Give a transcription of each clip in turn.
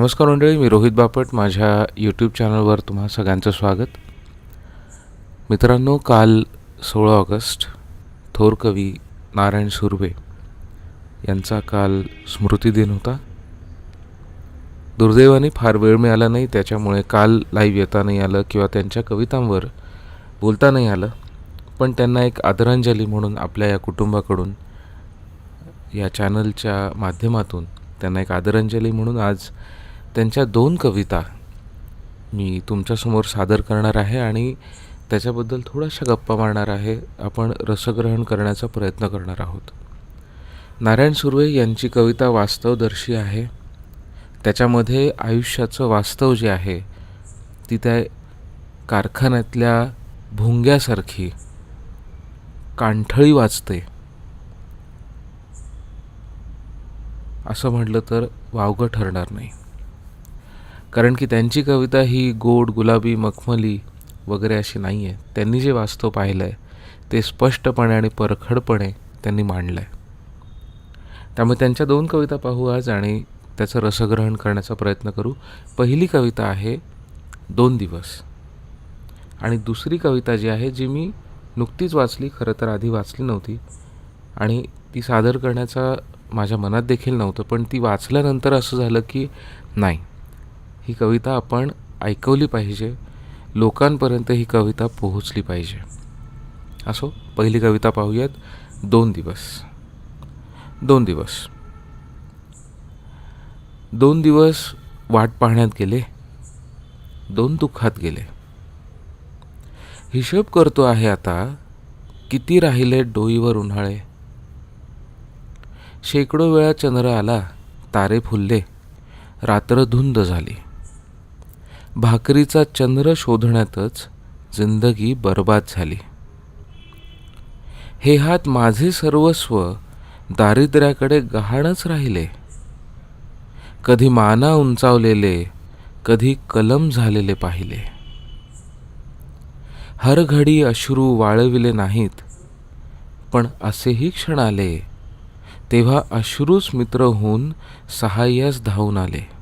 नमस्कार मंडळी मी रोहित बापट. माझ्या यूट्यूब चॅनलवर तुम्हा सगळ्यांचं स्वागत. मित्रांनो काल सोळा ऑगस्ट थोर कवी नारायण सुर्वे यांचा काल स्मृतिदिन होता. दुर्दैवाने फार वेळ मिळाला नाही त्याच्यामुळे काल लाईव्ह येता नाही आलं किंवा त्यांच्या कवितांवर बोलता नाही आलं. पण त्यांना एक आदरांजली म्हणून आपल्या या कुटुंबाकडून या चॅनलच्या माध्यमातून त्यांना एक आदरांजली म्हणून आज त्यांच्या दोन कविता मी तुमच्यासमोर सादर करणार आहे आणि त्याच्याबद्दल थोड्याशा गप्पा मारणार आहे. आपण रसग्रहण करण्याचा प्रयत्न करणार आहोत. नारायण सुर्वे यांची कविता वास्तवदर्शी आहे. त्याच्यामध्ये आयुष्याचं वास्तव जे आहे ती त्या कारखान्यातल्या भुंग्यासारखी कांठळी वाचते असं म्हटलं तर वावगं ठरणार नाही. कारण की त्यांची कविता ही गोड गुलाबी मखमली वगैरे अशी नाही आहे त्यांनी जे वास्तव पाहिलं आहे ते स्पष्टपणे आणि परखडपणे त्यांनी मांडलं आहे त्यामुळे त्यांच्या दोन कविता पाहू आज आणि त्याचं रसग्रहण करण्याचा प्रयत्न करू. पहिली कविता आहे दोन दिवस. आणि दुसरी कविता जी आहे जी मी नुकतीच वाचली खरं तर आधी वाचली नव्हती आणि ती सादर करण्याचा माझ्या मनात देखील नव्हतं पण ती वाचल्यानंतर असं झालं की नाही ही कविता आपण ऐकवली पाहिजे. लोकांपर्यंत ही कविता पोहोचली पाहिजे. असो पहिली कविता पाहूयात. दोन दिवस. दोन दिवस. दोन दिवस वाट पाहण्यात गेले. दोन दुःखात गेले. हिशोब करतो आहे आता किती राहिले डोईवर उन्हाळे. शेकडो वेळा चंद्र आला तारे फुलले रात्र धुंद झाली. भाकरीचा चंद्र शोधण्यातच जिंदगी बर्बाद झाली. हे हात माझे सर्वस्व दारिद्र्याकडे गहाणच राहिले. कधी माना उंचावलेले कधी कलम झालेले पाहिले. हर घडी अश्रू वाळविले नाहीत पण असेही क्षण आले तेव्हा अश्रूच मित्र होऊन सहाय्यास धावून आले.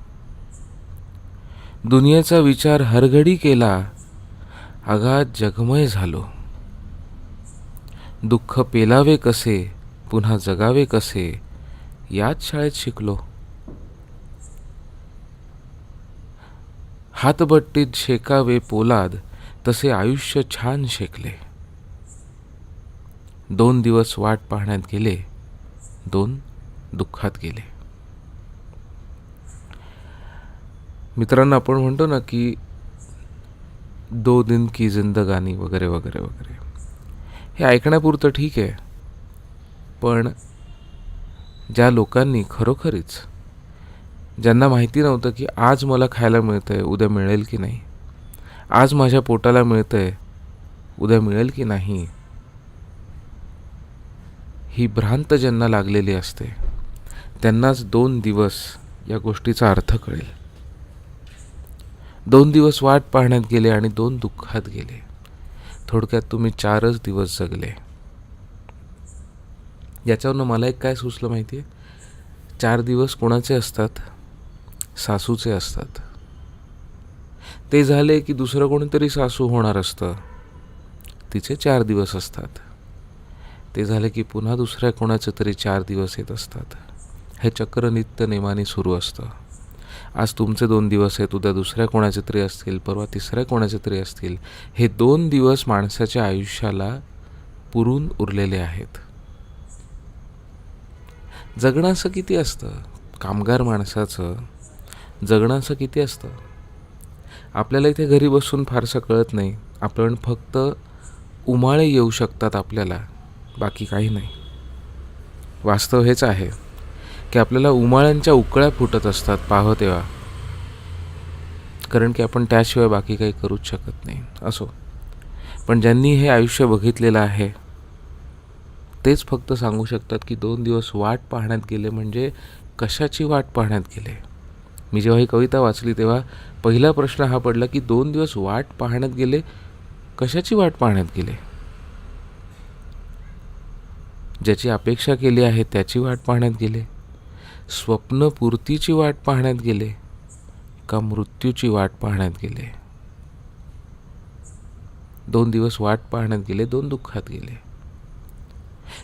दुनियेचा विचार हरघडी केला आघात जगमय झालो. दुःख पेलावे कसे पुन्हा जगावे कसे याच शाळेत शिकलो. हातबट्टीत शेकावे पोलाद तसे आयुष्य छान शेकले. दोन दिवस वाट पाहण्यात गेले दोन दुःखात गेले. मित्रांनो आपण म्हणतो ना की दो दिन की जिंदगानी वगैरे वगैरे वगैरे. हे ऐकण्यापुरतं ठीक आहे. पण ज्या लोकांनी खरोखरीच ज्यांना माहिती नव्हतं की आज मला खायला मिळतं आहे उद्या मिळेल की नाही आज माझ्या पोटाला मिळतं आहे उद्या मिळेल की नाही ही भ्रांत ज्यांना लागलेली असते त्यांनाच दोन दिवस या गोष्टीचा अर्थ कळेल. दोन दिवस वाट पाहण्यात गेले आणि दोन दुःखात गेले. थोडक्यात तुम्ही चारच दिवस जगले. याच्यावरनं मला एक काय सुचलं माहिती आहे चार दिवस कोणाचे असतात? सासूचे असतात. ते झाले की दुसरं कोणीतरी सासू होणार असतं. तिचे चार दिवस असतात. ते झाले की पुन्हा दुसऱ्या कोणाचे तरी चार दिवस येत असतात. हे चक्र नित्य नेमाने सुरू असतं. आज तुमचे दोन दिवस आहेत उद्या दुसऱ्या कोणाचे तरी असतील परवा तिसऱ्या कोणाचे तरी असतील हे दोन दिवस माणसाच्या आयुष्याला पुरून उरलेले आहेत. जगणं असं किती असतं? कामगार माणसाचं जगणं असं किती असतं? आपल्याला इथे घरी बसून फारसं कळत नाही. आपण फक्त उमाळे येऊ शकतात आपल्याला बाकी काही नाही. वास्तव हेच आहे. की आपल्याला उमाळ्यांच्या उकळ्या फुटत असतात पाह तेव्हा. कारण की आपण त्याशिवाय बाकी काही करूच शकत नाही. असो. पण ज्यांनी हे आयुष्य बघितलेलं आहे तेच फक्त सांगू शकतात की दोन दिवस वाट पाहण्यात गेले म्हणजे कशाची वाट पाहण्यात गेले? मी जेव्हा ही कविता वाचली तेव्हा पहिला प्रश्न हा पडला की दोन दिवस वाट पाहण्यात गेले कशाची वाट पाहण्यात गेले? ज्याची अपेक्षा केली आहे त्याची वाट पाहण्यात गेले. स्वप्नपूर्तीची वाट पाहण्यात गेले का मृत्यूची वाट पाहण्यात गेले? दोन दिवस वाट पाहण्यात गेले दोन दुःखात गेले.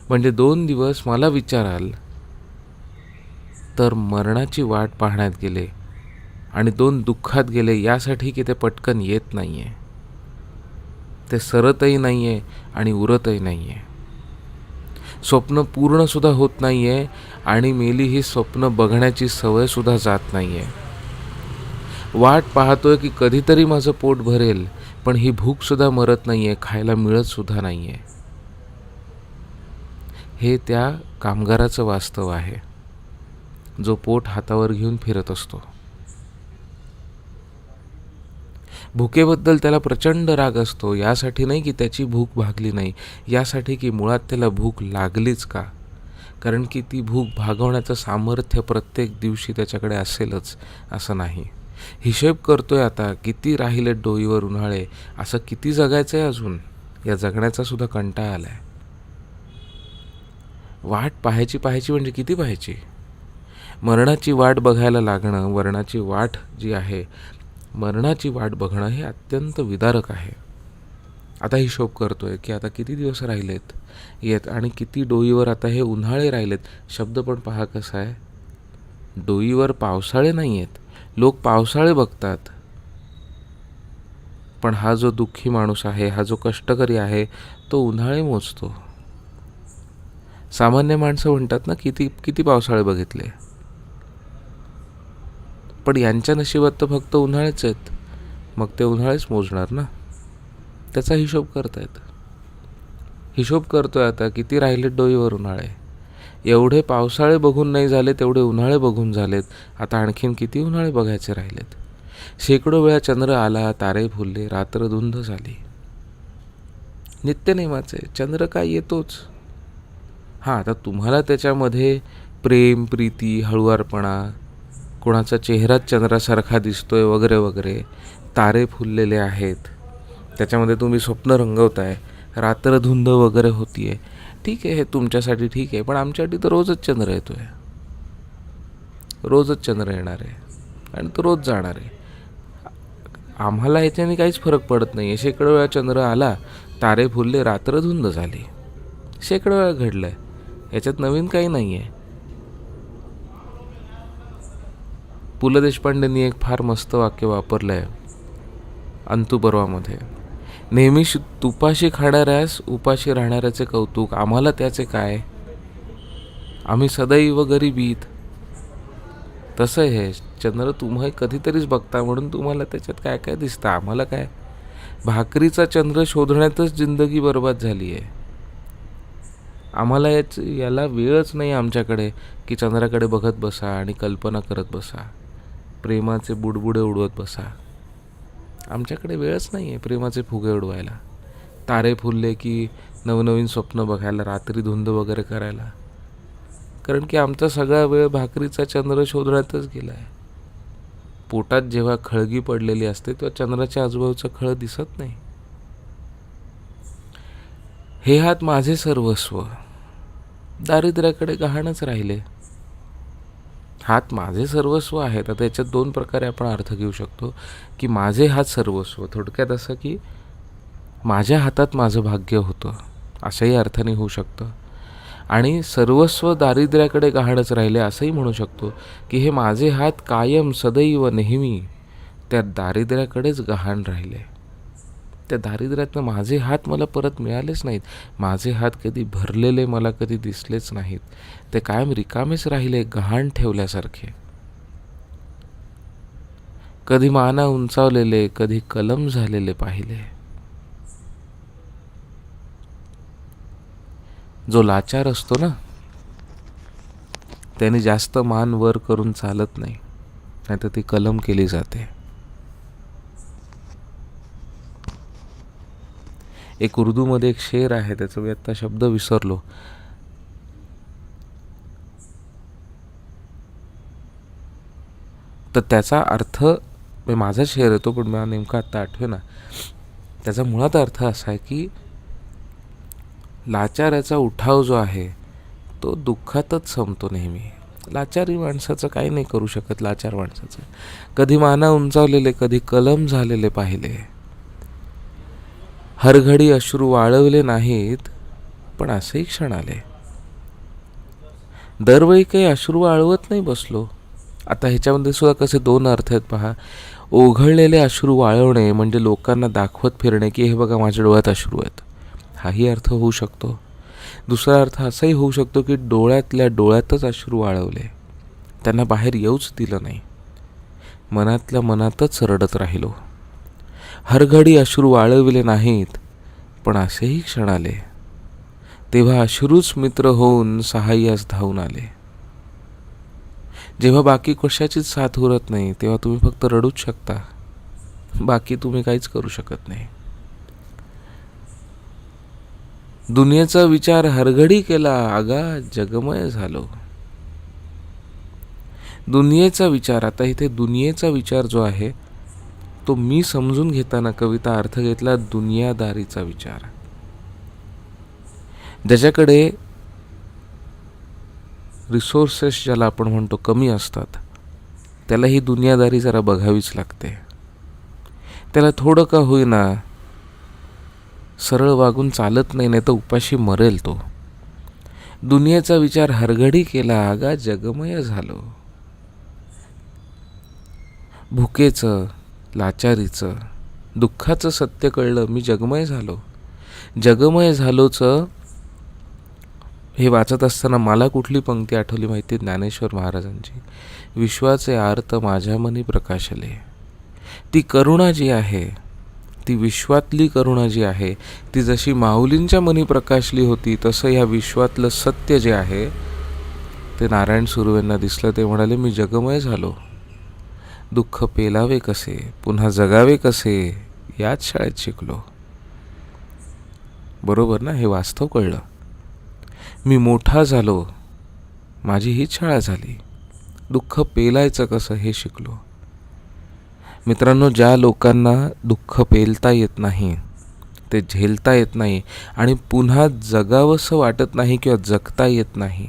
म्हणजे दोन दिवस मला विचाराल तर मरणाची वाट पाहण्यात गेले आणि दोन दुःखात गेले यासाठी की ते पटकन येत नाही आहे ते सरतही नाही आहे आणि उरतही नाही आहे स्वप्न पूर्णसुद्धा होत नाही आहे आणि मेली ही स्वप्न बघण्याची सवयसुद्धा जात नाही आहे वाट पाहतोय की कधीतरी माझं पोट भरेल पण ही भूकसुद्धा मरत नाही आहे खायला मिळतसुद्धा नाही आहे हे त्या कामगाराचं वास्तव आहे. जो पोट हातावर घेऊन फिरत असतो. भुकेबद्दल त्याला प्रचंड राग असतो. यासाठी नाही की त्याची भूक भागली नाही. यासाठी की मुळात त्याला भूक लागलीच का? कारण की ती भूक भागवण्याचं सामर्थ्य प्रत्येक दिवशी त्याच्याकडे असेलच असं नाही. हिशेब करतोय आता किती राहिले डोईवर उन्हाळे असं किती जगायचं आहे अजून? या जगण्याचा सुद्धा कंटाळा आला आहे वाट पाहायची पाहायची म्हणजे किती पाहायची? मरणाची वाट बघायला लागणं मरणाची वाट जी आहे मरणाची वाट बघणं हे अत्यंत विदारक आहे. आता हिशोब करतोय की आता किती दिवस राहिलेत? येत आणि किती डोईवर आता हे उन्हाळे राहिलेत? शब्द पण पहा कसा आहे. डोईवर पावसाळे नाही आहेत लोक पावसाळे बघतात. पण हा जो दुःखी माणूस आहे हा जो कष्टकरी आहे तो उन्हाळे मोजतो. सामान्य माणसं म्हणतात ना किती किती पावसाळे बघितले? पण यांच्या नशिबात तर फक्त उन्हाळेच आहेत. मग ते उन्हाळेच मोजणार ना? त्याचा हिशोब करतायत. हिशोब करतोय आता किती राहिले डोईवर उन्हाळे. एवढे पावसाळे बघून नाही झाले तेवढे उन्हाळे बघून झालेत. आता आणखीन किती उन्हाळे बघायचे राहिलेत? शेकडो वेळा चंद्र आला तारे फुलले रात्र धुंद झाली. नित्यनेमाचे चंद्र काय येतोच? हां आता तुम्हाला त्याच्यामध्ये प्रेम प्रीती हळुवारपणा कोणाचा चेहराच चंद्रासारखा दिसतोय वगैरे वगैरे तारे फुललेले आहेत. त्याच्यामध्ये तुम्ही स्वप्न रंगवताय रात्र धुंद वगैरे आहे ठीक आहे हे तुमच्यासाठी ठीक आहे पण आमच्यासाठी तर रोजच चंद्र येतो आहे रोजच चंद्र येणार आहे आणि तो रोज जाणार आहे. आम्हाला याच्याने काहीच फरक पडत नाही आहे शेकडो वेळा चंद्र आला तारे फुलले रात्र धुंद झाली. शेकडो वेळा घडलं आहे याच्यात नवीन काही नाही आहे पु ल देशपांडेंनी एक फार मस्त वाक्य वापरलं आहे अंतुपर्वामध्ये. नेहमी शि तुपाशी खाणाऱ्यास उपाशी राहणाऱ्याचे कौतुक आम्हाला त्याचे काय? आम्ही सदैव गरिबीत. तसं हे चंद्र तुम्ही कधीतरीच बघता म्हणून तुम्हाला त्याच्यात काय काय दिसतं? आम्हाला काय? भाकरीचा चंद्र शोधण्यातच जिंदगी बर्बाद झाली आहे आम्हाला याच याला वेळच नाही आमच्याकडे की चंद्राकडे बघत बसा आणि कल्पना करत बसा. प्रेमाचे बुडबुडे उडवत बसा. आमच्याकडे वेळच नाही आहे प्रेमाचे फुगे उडवायला. तारे फुलले की नवनवीन स्वप्न बघायला रात्री धुंद वगैरे करायला. कारण की आमचा सगळा वेळ भाकरीचा चंद्र शोधण्यातच गेला आहे पोटात जेव्हा खळगी पडलेली असते तेव्हा चंद्राच्या आजूबाजूचं खळ दिसत नाही. हे हात माझे सर्वस्व. दारिद्र्याकडे गहाणच राहिले. हात माझे सर्वस्व आहेत आता याच्यात दोन प्रकारे आपण अर्थ घेऊ शकतो की माझे हात सर्वस्व. थोडक्यात असं की माझ्या हातात माझं भाग्य होतं. असंही अर्थाने होऊ शकतं. आणि सर्वस्व दारिद्र्याकडे गहाणच राहिले असंही म्हणू शकतो की हे माझे हात कायम सदैव नेहमी त्या दारिद्र्याकडेच गहाण राहिले. त्या दारिद्र्यातनं माझे हात मला परत मिळालेच नाहीत. माझे हात कधी भरलेले मला कधी दिसलेच नाहीत. ते कायम रिकामेच राहिले गहाण ठेवल्यासारखे. कधी माना उंचावलेले कधी कलम झालेले पाहिले. जो लाचार असतो ना त्याने जास्त मान वर करून चालत नाही नाहीतर ती कलम केली जाते. एक उर्दूमध्ये एक शेर आहे त्याचा मी आत्ता शब्द विसरलो. तर त्याचा अर्थ म्हणजे माझा शेर येतो पण मला नेमका आत्ता आठवे ना. त्याचा मुळात अर्थ असा आहे की लाचाराचा उठाव जो आहे तो दुःखातच संपतो नेहमी. लाचारी माणसाचं काही नाही करू शकत लाचार माणसाचं. कधी माना उंचावलेले कधी कलम झालेले पाहिले. हरघडी अश्रू वाळवले नाहीत पण असेही क्षण आले. दरवेळी काही अश्रू वाळवत नाही बसलो. आता ह्याच्यामध्ये सुद्धा कसे दोन अर्थ आहेत पहा. ओघळलेले अश्रू वाळवणे म्हणजे लोकांना दाखवत फिरणे की हे बघा माझ्या डोळ्यात अश्रू आहेत. हाही अर्थ होऊ शकतो. दुसरा अर्थ असाही होऊ शकतो की डोळ्यातल्या डोळ्यातच अश्रू वाळवले. त्यांना बाहेर येऊच दिलं नाही. मनातल्या मनातच रडत राहिलो. हरघडी अश्रू वाळविले नाहीत पण असेही क्षण आले. तेव्हा अश्रूच मित्र होऊन सहाय्यास धावून आले. जेव्हा बाकी कशाचीच साथ उरत नाही तेव्हा तुम्ही फक्त रडूच शकता. बाकी तुम्ही काहीच करू शकत नाही. दुनियेचा विचार हरघडी केला आगा जगमय झालो. दुनियेचा विचार आता इथे दुनियेचा विचार जो आहे तो मी समजून घेताना कविता अर्थ घेतला दुनियादारीचा विचार. ज्याच्याकडे रिसोर्सेस ज्याला आपण म्हणतो कमी असतात त्याला ही दुनियादारी जरा बघावीच लागते. त्याला थोडं का होईना सरळ वागून चालत नाही नाही तर उपाशी मरेल तो. दुनियेचा विचार हरघडी केला आगा जगमय झालो. भुकेचं लाचारीचं दुःखाचं सत्य कळलं मी जगमय झालो. जगमय झालोचं हे वाचत असताना मला कुठली पंक्ती आठवली माहिती? ज्ञानेश्वर महाराजांची. विश्वाचे आर्त माझ्या मनी प्रकाशले. ती करुणा जी आहे ती विश्वातली करुणा जी आहे ती जशी माऊलींच्या मनी प्रकाशली होती तसं ह्या विश्वातलं सत्य जे आहे ते नारायण सुर्वेंना दिसलं ते म्हणाले मी जगमय झालो. दुःख पेलावे कसे? पुन्हा जगावे कसे? याच शाळेत शिकलो. बरोबर ना? हे वास्तव कळलं. मी मोठा झालो. माझी हीच शाळा झाली. दुःख पेलायचं कसं हे शिकलो. मित्रांनो ज्या लोकांना दुःख पेलता येत नाही ते झेलता येत नाही आणि पुन्हा जगावंसं वाटत नाही किंवा जगता येत नाही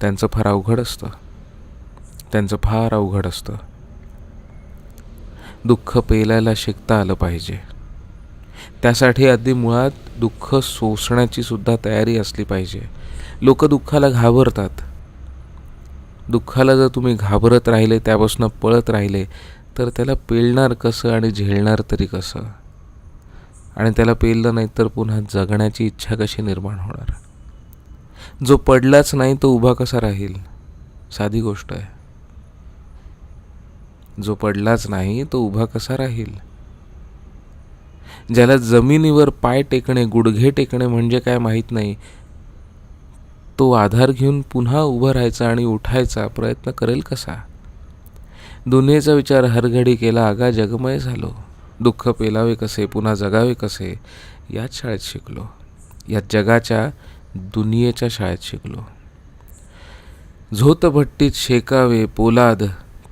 त्यांचं फार अवघड असतं. त्यांचं फार अवघड असतं. दुःख पेलायला शिकता आलं पाहिजे. त्यासाठी आधी मुळात दुःख सोसण्याची सुद्धा तयारी असली पाहिजे. लोक दुःखाला घाबरतात. दुःखाला जर तुम्ही घाबरत राहिले त्यापासून पळत राहिले तर त्याला पेलणार कसं आणि झेलणार तरी कसं? आणि त्याला पेललं नाही तर पुन्हा जगण्याची इच्छा कशी निर्माण होणार? जो पडलाच नाही तो उभा कसा राहील? साधी गोष्ट आहे. जो पडलाच नाही तो उभा कसा राहील? ज्याला जमिनीवर पाय टेकणे गुडघे टेकणे म्हणजे काय माहीत नाही तो आधार घेऊन पुन्हा उभं राहायचा आणि उठायचा प्रयत्न करेल कसा? दुनियेचा विचार हरघडी केला आगा जगमय झालो. दुःख पेलावे कसे पुन्हा जगावे कसे? याच शाळेत शिकलो. या जगाच्या दुनियेच्या शाळेत शिकलो. झोतभट्टीत शेकावे पोलाद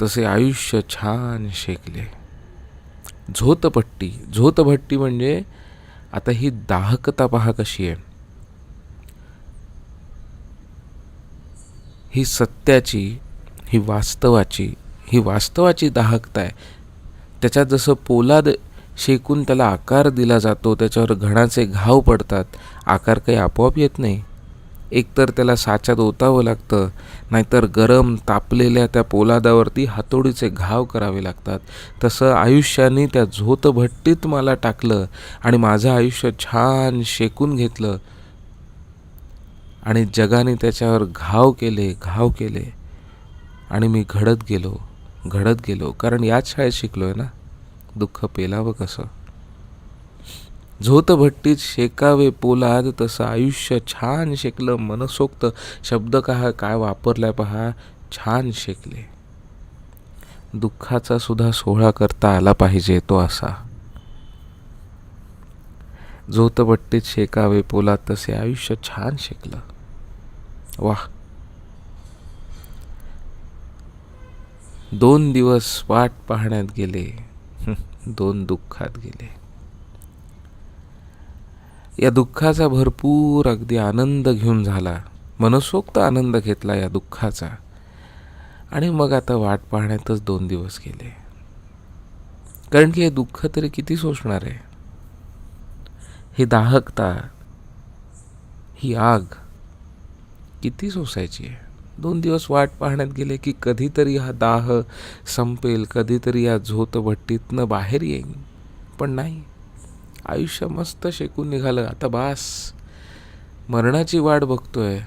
तसे आयुष्य छान शेकले. झोतपट्टी झोतभट्टी म्हणजे आता ही दाहकता पहा कशी आहे. ही सत्याची ही वास्तवाची ही वास्तवाची दाहकता आहे. त्याच्यात जसं पोलाद शेकून त्याला आकार दिला जातो त्याच्यावर घणाचे घाव पडतात आकार काही आपोआप येत नाही. एकतर त्याला साच्यात ओतावं लागतं नाहीतर गरम तापलेल्या त्या पोलादावरती हातोडीचे घाव करावे लागतात. तसं आयुष्याने त्या झोतभट्टीत मला टाकलं आणि माझं आयुष्य छान शेकून घेतलं आणि जगाने त्याच्यावर घाव केले घाव केले आणि मी घडत गेलो घडत गेलो. कारण याच शाळेत शिकलो आहे ना. दुःख पेलावं कसं? झोतभट्टीत शेकावे पोलाद तसं आयुष्य छान शेकलं मनसोक्त शब्द का काय वापरलाय पहा छान शेकले. दुःखाचा सुद्धा सोहळा करता आला पाहिजे तो असा. झोतभट्टीत शेकावे पोलाद तसे आयुष्य छान शेकलं. वाह. दोन दिवस वाट पाहण्यात गेले. दोन दुःखात गेले. या दुःखाचा भरपूर अगदी आनंद घेऊन झाला. मनसोक्त आनंद घेतला या दुःखाचा. आणि मग आता वाट पाहण्यातच दोन दिवस गेले. कारण की हे दुःख तरी किती सोसणार आहे? ही दाहकता ही आग किती सोसायची आहे? दोन दिवस वाट पाहण्यात गेले की कधीतरी हा दाह संपेल कधीतरी या झोत भट्टीतनं बाहेर येईन. पण नाही. आयुष्य मस्त शेकून निघालं. आता बास मरणाची वाट बघतोय.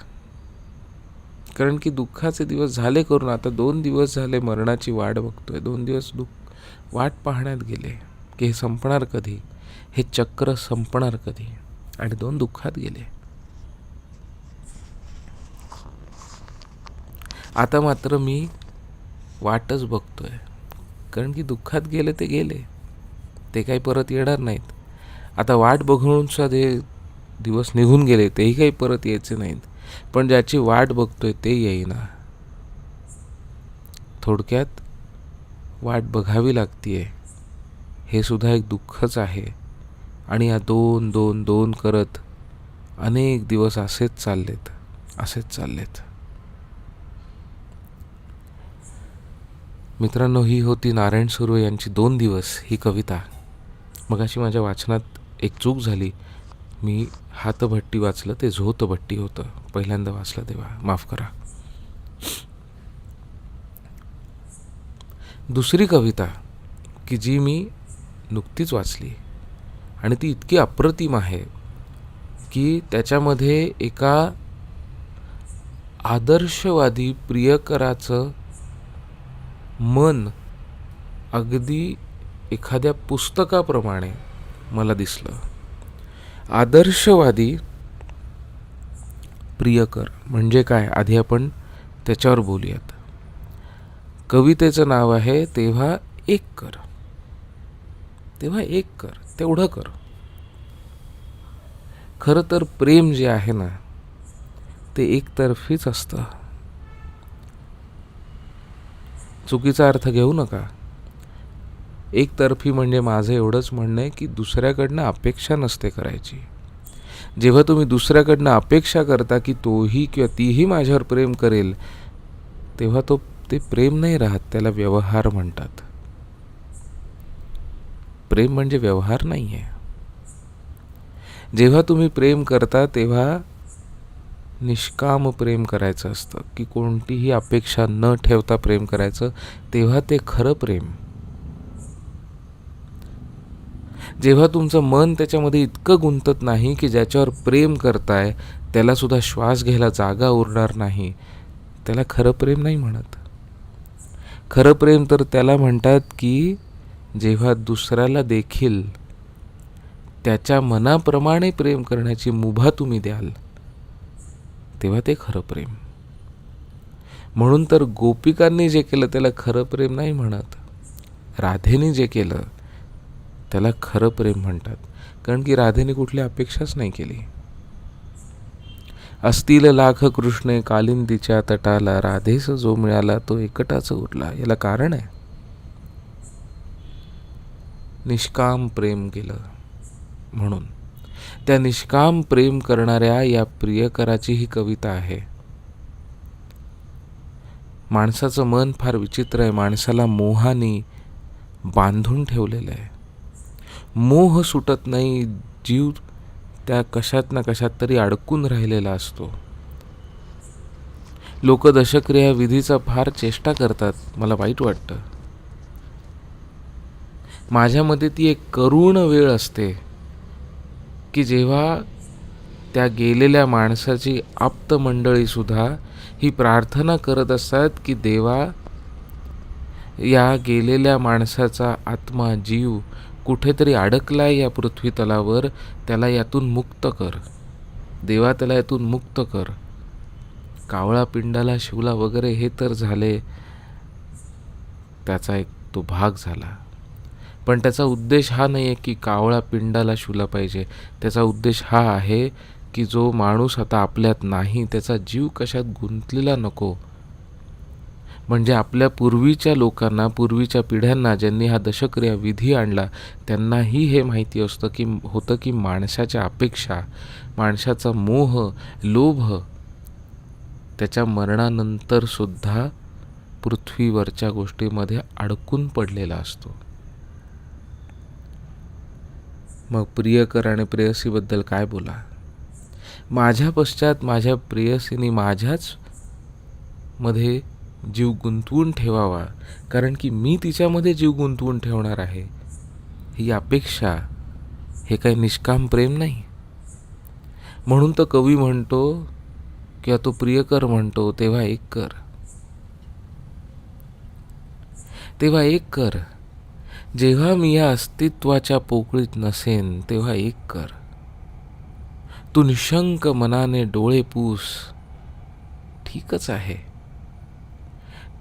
कारण की दुःखाचे दिवस झाले करून आता दोन दिवस झाले मरणाची वाट बघतोय. दोन दिवस दुःख वाट पाहण्यात गेले. की हे संपणार कधी? हे चक्र संपणार कधी? आणि दोन दुःखात गेले. आता मात्र मी वाटच बघतोय. कारण की दुःखात गेले ते गेले. ते काही परत येणार नाहीत. आता वाट बघून जे दिवस निघून गेले तेही काही परत यायचे नाहीत. पण ज्याची वाट बघतोय ते येईना. थोडक्यात वाट बघावी लागतीये. हे सुद्धा एक दुःखच आहे. आणि या दोन दोन दोन करत अनेक दिवस असेच चाललेत असेच चाललेत. मित्रांनो ही होती नारायण सुर्वे यांची दोन दिवस ही कविता. मगाशी माझ्या वाचनात एक चूक झाली. मी हातभट्टी वाचलं ते झोतभट्टी होतं. पहिल्यांदा वाचलं तेव्हा. माफ करा. दुसरी कविता की जी मी नुकतीच वाचली. आणि ती इतकी अप्रतिम आहे की त्याच्यामध्ये एका आदर्शवादी प्रियकराचं मन अगदी एखाद्या पुस्तकाप्रमाणे मला दिसलं. आदर्शवादी प्रियकर म्हणजे काय? आधी आपण त्याच्यावर बोलूयात. कवितेचं नाव आहे तेव्हा एक कर. तेव्हा एक कर. तेवढं कर. खरं तर प्रेम जे आहे ना ते एकतर्फीच असतं. चुकीचा अर्थ घेऊ नका. एकतर्फी म्हणजे माझं एवढंच म्हणणं आहे की दुसऱ्याकडनं अपेक्षा नसते करायची. जेव्हा तुम्ही दुसऱ्याकडनं अपेक्षा करता की तोही किंवा तीही माझ्यावर प्रेम करेल तेव्हा तो ते प्रेम नाही राहत त्याला व्यवहार म्हणतात. प्रेम म्हणजे व्यवहार नाही आहे जेव्हा तुम्ही प्रेम करता तेव्हा निष्काम प्रेम करायचं असतं. की कोणतीही अपेक्षा न ठेवता प्रेम करायचं तेव्हा ते खरं प्रेम. जेव्हा तुमचं मन त्याच्यामध्ये इतकं गुंतत नाही की ज्याच्यावर प्रेम करताय त्यालासुद्धा श्वास घ्यायला जागा उरणार नाही. त्याला खरं प्रेम नाही म्हणत. खरं प्रेम तर त्याला म्हणतात की जेव्हा दुसऱ्याला देखील त्याच्या मनाप्रमाणे प्रेम करण्याची मुभा तुम्ही द्याल तेव्हा ते खरं प्रेम. म्हणून तर गोपिकांनी जे केलं त्याला खरं प्रेम नाही म्हणत. राधेने जे केलं त्याला खरं प्रेम म्हणतात कारण की राधेने कुठली अपेक्षाच नाही केली. असतील लाख कृष्णे कालिंदीच्या तटाला राधेस जो मिळाला तो एकटाच उरला. याला कारण आहे? निष्काम प्रेम केलं म्हणून. त्या निष्काम प्रेम करणाऱ्या या प्रियकराची ही कविता आहे. माणसाचं मन फार विचित्र आहे. माणसाला मोहाने बांधून ठेवलेलं आहे. मोह सुटत नाही जीव त्या कशात ना कशात तरी अडकून राहिलेला असतो. लोक दशक्रिया विधीचा फार चेष्टा करतात मला वाईट वाटतं. माझ्यामध्ये ती एक करुण वेळ असते की जेव्हा त्या गेलेल्या माणसाची आप्त मंडळीसुद्धा ही प्रार्थना करत असतात की देवा या गेलेल्या माणसाचा आत्मा जीव कुठेतरी अडकलाय या पृथ्वी तलावर त्याला यातून मुक्त कर. देवा त्याला यातून मुक्त कर. कावळा पिंडाला शिवला वगैरे हे तर झाले. त्याचा एक तो भाग झाला. पण त्याचा उद्देश हा नाही आहे की कावळा पिंडाला शिवला पाहिजे. त्याचा उद्देश हा आहे की जो माणूस आता आपल्यात नाही त्याचा जीव कशात गुंतलेला नको. म्हणजे आपल्या पूर्वीच्या लोकांना पूर्वीच्या पिढ्यांना ज्यांनी हा दशक्रिया विधी आणला त्यांनाही हे माहिती असतं की होतं की माणसाच्या अपेक्षा माणसाचा मोह लोभ त्याच्या मरणानंतरसुद्धा पृथ्वीवरच्या गोष्टीमध्ये अडकून पडलेला असतो. मग प्रियकर आणि प्रेयसीबद्दल काय बोला? माझ्या पश्चात माझ्या प्रेयसीने माझ्याच मध्ये जीव गुंतवून ठेवावा. कारण की मी तिच्यामध्ये जीव गुंतवून ठेवणार आहे. ही अपेक्षा हे काही निष्काम प्रेम नाही. म्हणून तर कवी म्हणतो किंवा तो प्रियकर म्हणतो तेव्हा एक कर. तेव्हा एक कर. जेव्हा मी या अस्तित्वाच्या पोकळीत नसेन तेव्हा एक कर. तू निशंक मनाने डोळे पूस. ठीकच आहे.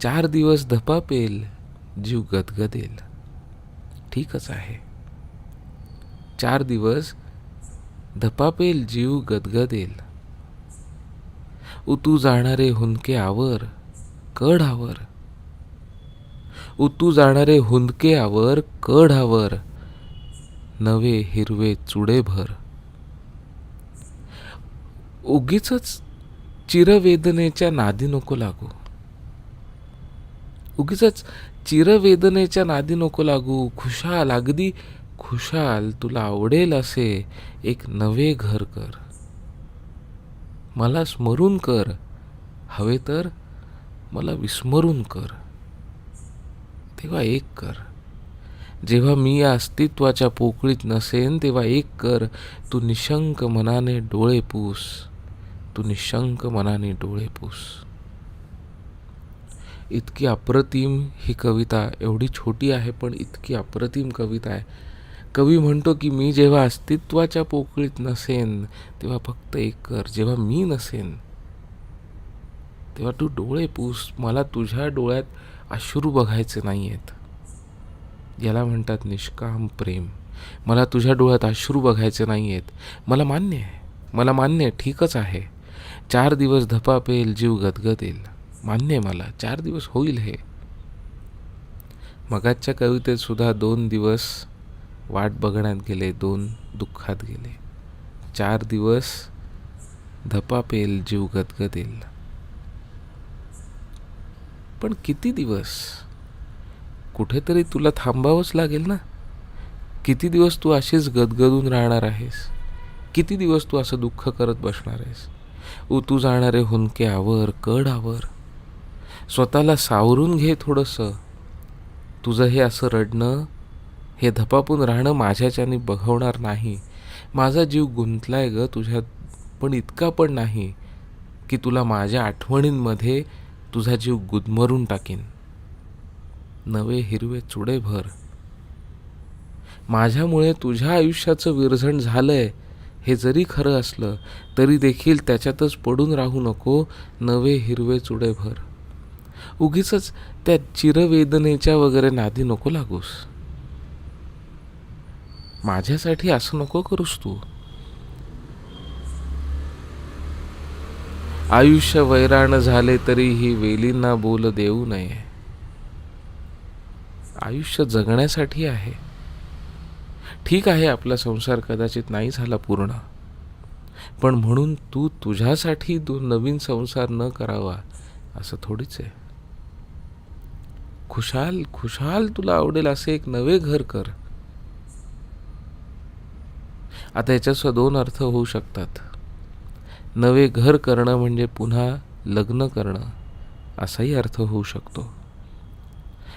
चार दिवस धपापेल जीव गदगदेल. ठीकच आहे. चार दिवस धपापेल जीव गदगदेल. उतू जाणारे हुंदके आवर कढ आवर. उतू जाणारे हुंदके आवर कढ आवर. नवे हिरवे चुडे भर. उगीच चिरवेदनेच्या नादी नको लागू. उगीच चिरवेदनेच्या नादी नको लागू. खुशाल अगदी खुशाल तुला आवडेल असे एक नवे घर कर. मला स्मरून कर. हवे तर मला विस्मरून कर. तेव्हा एक कर. जेव्हा मी या अस्तित्वाच्या पोकळीत नसेन तेव्हा एक कर. तू निशंक मनाने डोळे पूस. तू निशंक मनाने डोळे पूस. इतकी अप्रतिम ही कविता एवढी छोटी आहे पण इतकी अप्रतिम कविता आहे. कवी म्हणतो की मी जेव्हा अस्तित्वाच्या पोकळीत नसेन तेव्हा फक्त एक कर. जेव्हा मी नसेन तेव्हा तू डोळे पूस. मला तुझ्या डोळ्यात अश्रू बघायचे नाही आहेत याला म्हणतात निष्काम प्रेम. मला तुझ्या डोळ्यात अश्रू बघायचे नाही आहेत मला मान्य आहे. मला मान्य आहे. ठीकच आहे. चार दिवस धपापेल जीव गदगदेल. मान्य आहे मला. चार दिवस होईल हे. मगाच्या कवितेत सुद्धा दोन दिवस वाट बघण्यात गेले दोन दुःखात गेले. चार दिवस धपापेल जीव गदगदेल. पण किती दिवस? कुठेतरी तुला थांबावंच लागेल ना? किती दिवस तू अशीच गदगदून राहणार आहेस? किती दिवस तू असं दुःख करत बसणार आहेस? उतू जाणारे हुंदके आवर कड आवर स्वतःला सावरून घे थोडंसं. तुझं हे असं रडणं हे धपापून राहणं माझ्याच्याने बघवणार नाही. माझा जीव गुंतलाय ग तुझ्यात पण इतका पण नाही की तुला माझ्या आठवणींमध्ये तुझा जीव गुदमरून टाकीन. नवे हिरवे चुडे भर. माझ्यामुळे तुझ्या आयुष्याचं विरझण झालंय हे जरी खरं असलं तरी देखील त्याच्यातच पडून राहू नको नवे हिरवे चुडे भर. उगीच त्या चिरवेदनेच्या वगैरे नादी नको लागूस. माझ्यासाठी असं नको करूस तू. आयुष्य वैराण झाले तरी ही वेलींना बोल देऊ नये. आयुष्य जगण्यासाठी आहे. ठीक आहे आपला संसार कदाचित नाही झाला पूर्ण. पण म्हणून तू तुझ्यासाठी तू नवीन संसार न करावा असं थोडीच आहे. खुशाल खुशाल तुला आवडेल असे एक नवे घर कर. आता याच्यासुद्धा दोन अर्थ होऊ शकतात. नवे घर करणं म्हणजे पुन्हा लग्न करणं असाही अर्थ होऊ शकतो.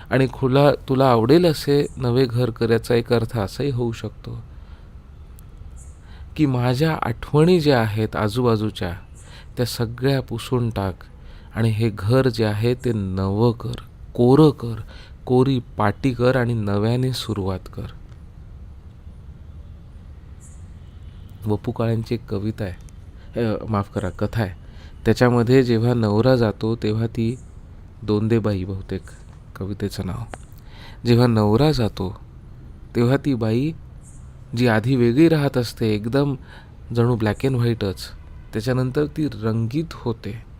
आणि खुला तुला आवडेल असे नवे घर करायचा एक अर्थ असाही होऊ शकतो. की माझ्या आठवणी ज्या आहेत आजूबाजूच्या त्या सगळ्या पुसून टाक आणि हे घर जे आहे ते नवं कर. कोरं कर कोरी पाटी कर आणि नव्याने सुरुवात कर. वपू काळ्यांची एक कविता आहे. माफ करा कथा आहे. त्याच्यामध्ये जेव्हा नवरा जातो तेव्हा ती दोंदेबाई बहुतेक कवितेचं नाव. जेव्हा नवरा जातो तेव्हा ती बाई जी आधी वेगळी राहत असते एकदम जणू ब्लॅक अँड व्हाईटच त्याच्यानंतर ती रंगीत होते.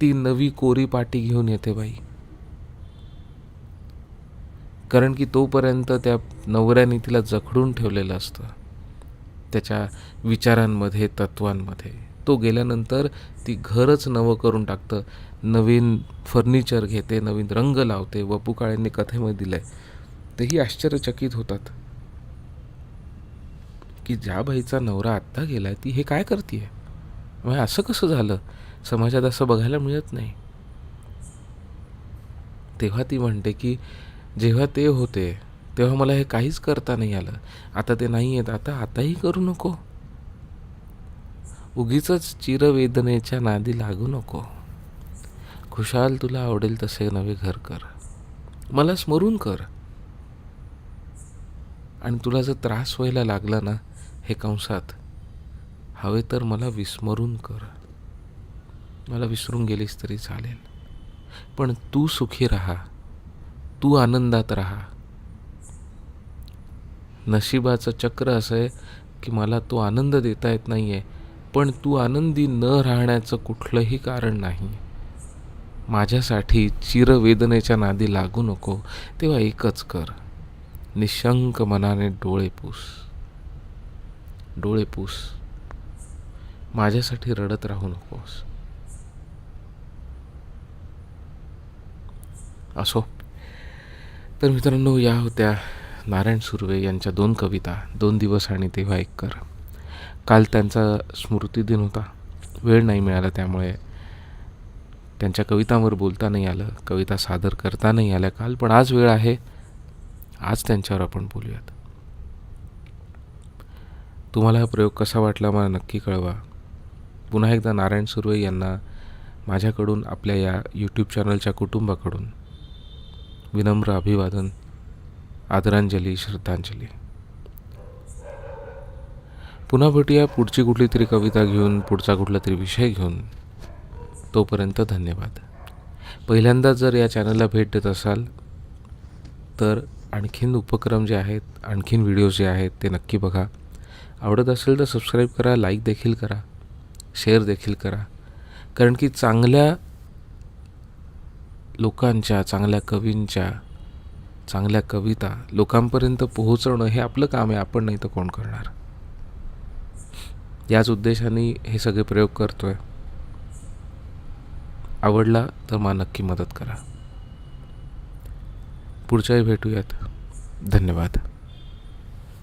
ती नवी कोरी पाटी घेऊन येते बाई. कारण की तोपर्यंत त्या नवऱ्याने तिला जखडून ठेवलेलं असतं. त्याच्या विचारांमध्ये तत्वांमध्ये. तो गेल्यानंतर ती घरच नवं करून टाकतं. नवीन फर्निचर घेते नवीन रंग लावते वपू काळेंनी कथेमध्ये दिलं आहे तेही आश्चर्यचकित होतात. की ज्या बाईचा नवरा आत्ता गेलाय ती हे काय करते आहे असं कसं झालं? समाजात असं बघायला मिळत नाही. तेव्हा ती म्हणते की जेव्हा ते होते तेव्हा मला हे काहीच करता नाही आलं. आता ते नाही आहेत. आता आताही करू नको. उगीच चिरवेदनेच्या नादी लागू नको. खुशाल तुला आवडेल तसे नवे घर कर. मला स्मरून कर. आणि तुला जर त्रास व्हायला लागला ना हे कंसात हवे तर मला विस्मरून कर. मला विसरून गेलीस तरी चालेल. पण तू सुखी राहा. तू आनंदात राहा. नशिबाचं चक्र असं आहे की मला तो आनंद देता येत नाही आहे पण तू आनंदी न राहण्याचं कुठलंही कारण नाही. माझ्यासाठी चिरवेदनेच्या नादी लागू नको तेव्हा एकच कर. निशंक मनाने डोळे पूस. डोळे पूस. माझ्यासाठी रडत राहू नकोस. असो. तर मित्रांनो या होत्या नारायण सुर्वे यांच्या दोन कविता दोन दिवस आणि तेव्हा एक कर. काल त्यांचा स्मृतिदिन होता. वेळ नाही मिळाला त्यामुळे त्यांच्या कवितांवर बोलता नाही आलं कविता सादर करता नाही आल्या. काल पण आज वेळ आहे. आज त्यांच्यावर आपण बोलूयात. तुम्हाला हा प्रयोग कसा वाटला मला नक्की कळवा. पुन्हा एकदा नारायण सुर्वे यांना माझ्याकडून आपल्या या यूट्यूब चॅनलच्या कुटुंबाकडून विनम्र अभिवादन आदरांजली श्रद्धांजली. पुन्हा भेटूया पुढची कुठली तरी कविता घेऊन पुढचा कुठला तरी विषय घेऊन. तोपर्यंत धन्यवाद. पहिल्यांदा जर या चॅनलला भेट देत असाल तर आणखीन उपक्रम जे आहेत आणखीन व्हिडिओज जे आहेत ते नक्की बघा. आवडत असेल तर सबस्क्राईब करा लाईक देखील करा शेअर देखील करा. कारण की चांगल्या लोकांच्या चांगल्या कवींच्या चांगल्या कविता लोकांपर्यंत पोहोचवणं हे आपलं काम आहे आपण नाही तर कोण करणार? याच उद्देशाने हे सगळे प्रयोग करतो आहे आवडला तर मला नक्की मदत करा. पुढच्याही भेटूयात. धन्यवाद.